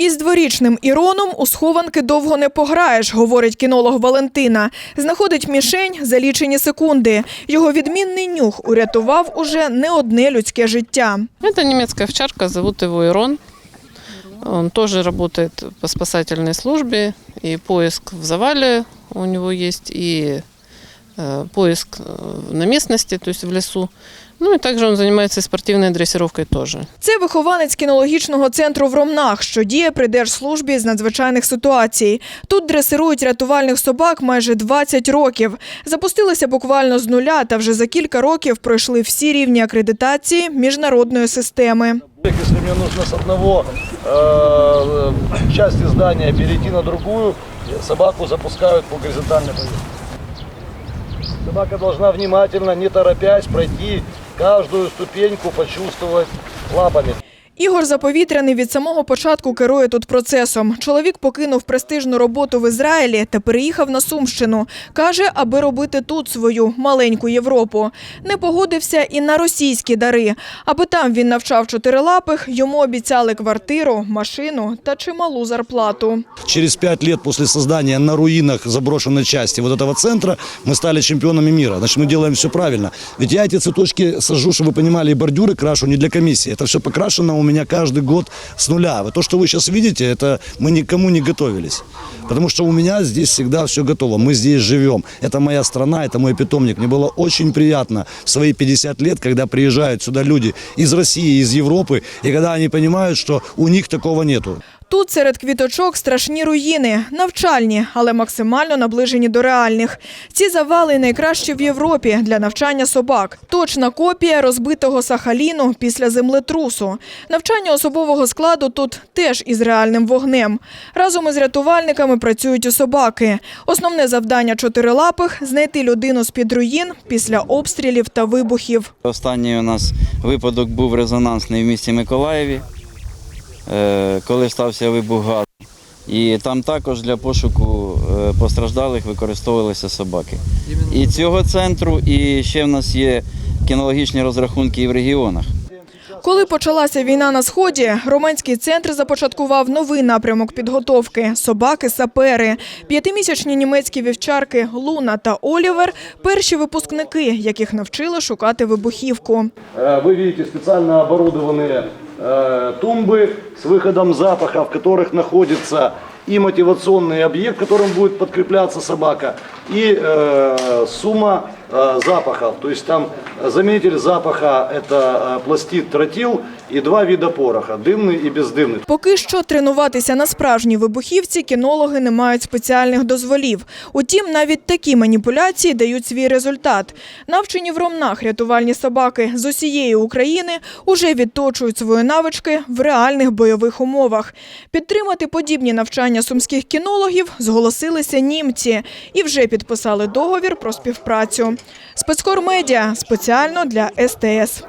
Із дворічним Іроном у схованки довго не пограєш, говорить кінолог Валентина. Знаходить мішень за лічені секунди. Його відмінний нюх урятував уже не одне людське життя. Это немецкая овчарка, зовут его Ирон. Он тоже работает по спасательной службе, и поиск в завале у него есть, и поиск э, на местности, то есть в лесу. Ну и также он занимается и спортивной дрессировкой тоже. Це вихованець кінологічного центру в Ромнах, що діє при Держслужбі з надзвичайних ситуацій. Тут дресирують рятувальних собак майже 20 років. Запустилися буквально з нуля, та вже за кілька років пройшли всі рівні акредитації міжнародної системи. Если мне нужно с одного э, части здания перейти на другую, собаку запускают по горизонтальной поверхности. Собака должна внимательно, не торопясь, пройти каждую ступеньку, почувствовать лапами. Ігор Заповітряний від самого початку керує тут процесом. Чоловік покинув престижну роботу в Ізраїлі та переїхав на Сумщину. Каже, аби робити тут свою маленьку Європу. Не погодився і на російські дари. Аби там він навчав чотирилапих, йому обіцяли квартиру, машину та чималу зарплату. Через пять лет после создания на руинах заброшенной части вот этого центра мы стали чемпионами мира. Значит, мы делаем все правильно. Ведь я эти цветочки сажу, чтобы вы понимали, и бордюры крашу не для комиссии. Это все покрашено у меня каждый год с нуля. Вот то, что вы сейчас видите, это мы никому не готовились. Потому что у меня здесь всегда все готово. Мы здесь живем. Это моя страна, это мой питомник. Мне было очень приятно в свои 50 лет, когда приезжают сюда люди из России, из Европы, и когда они понимают, что у них такого нету. Тут серед квіточок страшні руїни, навчальні, але максимально наближені до реальних. Ці завали найкращі в Європі для навчання собак. Точна копія розбитого Сахаліну після землетрусу. Навчання особового складу тут теж із реальним вогнем. Разом із рятувальниками працюють і собаки. Основне завдання чотирилапих знайти людину з під руїн після обстрілів та вибухів. Останній у нас випадок був резонансний в місті Миколаєві, коли стався вибух газу. І там також для пошуку е, постраждалих використовувалися собаки. І цього центру, і ще в нас є кінологічні розрахунки і в регіонах. Коли почалася війна на сході, Романський центр започаткував новий напрямок підготовки собаки-сапери. П'ятимісячні німецькі вівчарки Луна та Олівер перші випускники, яких навчили шукати вибухівку. Э, Вы видите специально оборудованные э, тумбы с выходом запаха, в которых находится и мотивационный объект, которым будет подкрепляться собака, и э, сумма э, запахов. То есть там заменитель запаха – это э, пластид тротил и два вида пороха – дымный и бездымный. Поки що тренуватися на справжній вибухівці кінологи не мають спеціальних дозволів. Утім, навіть такі маніпуляції дають свій результат. Навчені в Ромнах рятувальні собаки з усієї України уже відточують свої навички в реальних бойових умовах. Підтримати подібні навчання сумських кінологів зголосилися німці і вже підписали договір про співпрацю. Спецкор медіа спеціально для СТС.